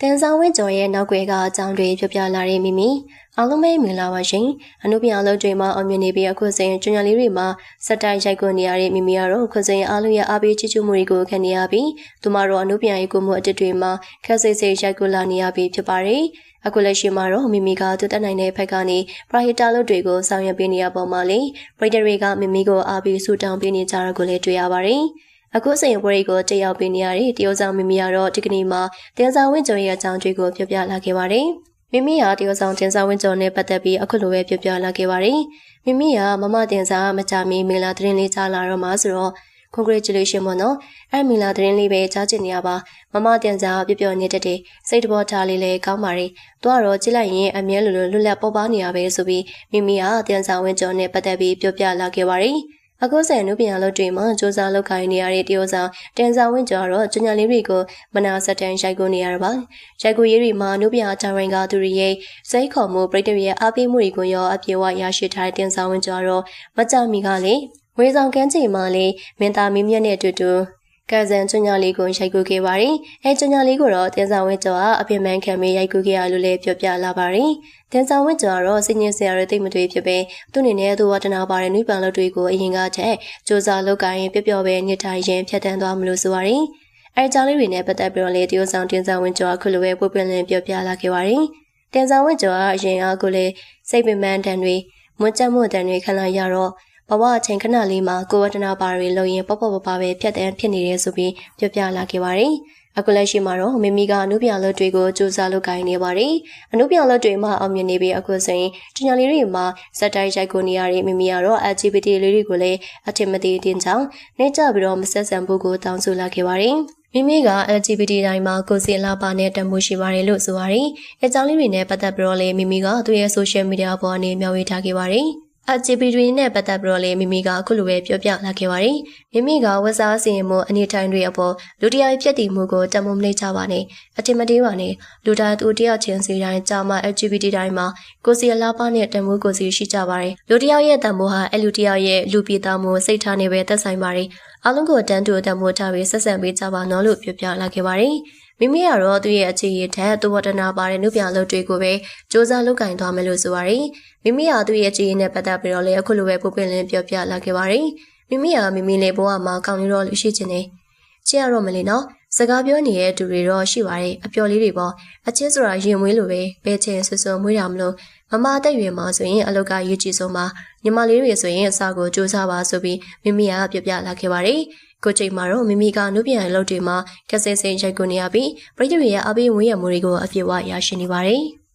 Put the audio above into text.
တန်ဆောင်ဝင်းကျော်ရဲ့နောက်ွယ်ကအကြောင်းတွေပြောပြလာတဲ့မိမိအားလုံးပဲမင်္ဂလာပါရှင်အနုပြအလုပ်တွေမှာအောင်မြင်နေပြီးအခုဆိုရင်ကျွညာလေးတွေမှာစက်တိုင်းရိုက်ကွနေရတဲ့မိမိကတော့အခုဆိုရင်အားလုံးရဲ့အားပေးချစ်ချူမှုတွေကိုခံနေရပြီးသူမတို့အနုပြရဲ့ကိုမှုအတစ်တွေမှာခက်စိတ်စိတ်ရိုက်ကွလာနေရပြီးဖြစ်ပါတယ်အခုလက်ရှိမှာတော့မိမိကသူတက်နိုင်တဲ့ဘက်ကနေပရိုဟီတာလုပ်တွေကိုဆောင်ရွက်ပေးနေရပုံမှာလေပရိသတ်တွေကမိမိကိုအားပေးဆူတောင်းပေးနေကြတာကိုလည်းတွေ့ရပါတယ် အခုစင်ပွဲကိုတက်ရောက်ပေးနေရတဲ့တရုတ်ဆောင်မိမိကတော့ဒီကနေ့မှာတင်ဆောင်ဝင်းကျော်ရဲ့အကြောင်းတွေကိုပြောပြလာခဲ့ပါတယ်။မိမိဟာတရုတ်ဆောင်တင်ဆောင်ဝင်းကျော်နဲ့ပတ်သက်ပြီးအခုလိုပဲပြောပြလာခဲ့ပါတယ်။မိမိကမမတင်ဆောင်မကြမီမင်္ဂလာသတင်းလေးကြားလာတော့မှဆိုတော့ congratulation ပေါ့နော်အဲ့မင်္ဂလာသတင်းလေးပဲကြားချင်နေရပါမမတင်စားပြပြနေတတ်တယ်စိတ်တဘောထားလေးလည်းကောင်းပါရဲ့သူကတော့ကြည့်လိုက်ရင်အမြဲလိုလိုလွတ်လပ်ပေါ်ပါနေရပဲဆိုပြီးမိမိကတင်ဆောင်ဝင်းကျော်နဲ့ပတ်သက်ပြီးပြောပြလာခဲ့ပါတယ် အခုဆန်နုပညာလုပ်တွေမှာစူးစမ်းလုပ်ခိုင်းနေရတဲ့တရုတ်ဆောင်တင်ဆောင်ဝင်းကျော်တော့ကျွညာလေးတွေကိုမနာဆက်တန်ရိုက်ကိုနေရတာပါရိုက်ကိုရေးတွေမှာနုပညာတာဝန်ကသူတွေရဲ့စိတ်ခေါ်မှုပြိတ္တရဲ့အားပေးမှုတွေကိုရောအပြေဝရရှိထားတဲ့တင်ဆောင်ဝင်းကျော်တော့မကြမီကလေဝေဆောင်ကန်းချိန်မှာလေမင်းသားမင်းမြတ်နဲ့အတူတူ ကဇန်ကျွညာလေးကိုရိုက်ကူခဲ့ပါတယ်။အဲကျွညာလေးကိုတော့တင်ဆောင်ဝင်းကျော်ကအပြင်းမှန်ခံပြီးရိုက်ကူခဲ့ရလို့လည်းပြောပြလာပါတယ်။တင်ဆောင်ဝင်းကျော်ကတော့စင်ញင်ဆရာတွေတိတ်မတွေဖြစ်ပဲသူ့အနေနဲ့သူဝတ္တနာပါတဲ့နှိပန်လုပ်တွေကိုအရင်ကထက်စ조사လုပ်ကိုင်းပျော့ပျော့ပဲညစ်ထိုင်ရင်ဖြတ်တန်းသွားမလို့ဆိုပါတယ်။အဲကြားလေးတွေနဲ့ပတ်သက်ပြီးတော့လေတရုတ်ဆောင်တင်ဆောင်ဝင်းကျော်ကခုလိုပဲပွပွလင်းပြောပြလာခဲ့ပါတယ်။တင်ဆောင်ဝင်းကျော်ကအရင်ကကိုလေစိတ်ပင်ပန်းတန်တွေမွတ်ချက်မှုတန်တွေခံလာရတော့ ဘဝအချိန်ခဏလေးမှာကိုဝတ္တနာပါတွေလုံရင်ပေါ့ပေါ့ပပပဲဖြတ်တန်းဖြစ်နေတယ်ဆိုပြီးပြောပြလာခဲ့ပါတယ်။အခုလက်ရှိမှာတော့မိမိကအနုပြလက်တွေကိုစူးစမ်းလုပ်ကိုင်နေပါတယ်။အနုပြလက်တွေမှာအောင်မြင်နေပြီးအခုဆိုရင်ကျညာလေးတွေမှာစက်တိုင်းရိုက်ကိုနေရတဲ့မိမိကတော့ LGBT လေးတွေကိုလည်းအထင်မသေးတင်ကြောင်းနေကြပြီးတော့မဆက်ဆံဖို့ကိုတောင်းဆိုလာခဲ့ပါတယ်။မိမိက LGBT တိုင်းမှာကိုစီလာပါနဲ့တမှုရှိပါတယ်လို့ဆိုပါတယ်။အကြောင်းလေးတွေနဲ့ပတ်သက်ပြီးတော့လည်းမိမိကသူ့ရဲ့ social media ပေါ်ကနေမျှဝေထားခဲ့ပါတယ်။ LGBT နဲ့ပတ်သက်ပြီးတော့လေမိမိကအခုလိုပဲပြောပြလာခဲ့ပါတယ်။မိမိကဝတ်စားစီရင်မှုအနေထိုင်တွေအပေါ်လူတရားဖြစ်တည်မှုကိုတမုံမလေးချပါနဲ့အထင်မသေးပါနဲ့လူတိုင်းသူတယောက်ချင်းစီတိုင်းကြာမှ LGBT တိုင်းမှာကိုစီအလားပါနဲ့တမှုကိုစီရှိကြပါတယ်။လူတယောက်ရဲ့တမှုဟာအလူတယောက်ရဲ့လူပြည်သားမှုစိတ်ထားနေပဲသက်ဆိုင်ပါတယ်။အလုံးကိုတန်းတူတမှုထားပြီးဆက်ဆံပေးကြပါနော်လို့ပြောပြလာခဲ့ပါတယ်။ မိမိကတော့သူ့ရဲ့အခြေရထက်သူဝတ္တနာပါတဲ့နှုတ်ပြလုပ်တွေကိုပဲစ조사လုပ်ကင်သွားမယ်လို့ဆိုပါရယ်မိမိဟာသူ့ရဲ့အခြေရနဲ့ပတ်သက်ပြီးတော့လည်းအခုလိုပဲပုပ်ပင်လင်းပြောပြလာခဲ့ပါရယ်မိမိဟာမိမိလေးဘဝမှာကောင်းနေတော့လို့ရှိချင်တယ်ချစ်ရတော့မလေးနော်စကားပြောနေတဲ့သူတွေတော့ရှိပါတယ်အပျော်လေးတွေပေါ့အချင်းဆိုတာရင်မွေးလိုပဲဘဲချင်းဆွဆွမွေးတာမလို့ မမအသက်ရွယ်မှာဆိုရင်အလောက်ကရေးကြည့်ဆုံးမှာညီမလေးတွေဆိုရင်အစာကိုစူးစမ်းပါဆိုပြီးမိမိကပြပြလာခဲ့ပါတယ်ကိုချိန်မှာတော့မိမိကနုပြန်ရုပ်တွေမှာကက်ဆယ်စင်ရိုက်ကုန်နေရပြီးပရိသတ်ရဲ့အပေးဝင်းရမှုတွေကိုအပြည့်အဝရရှိနေပါတယ်။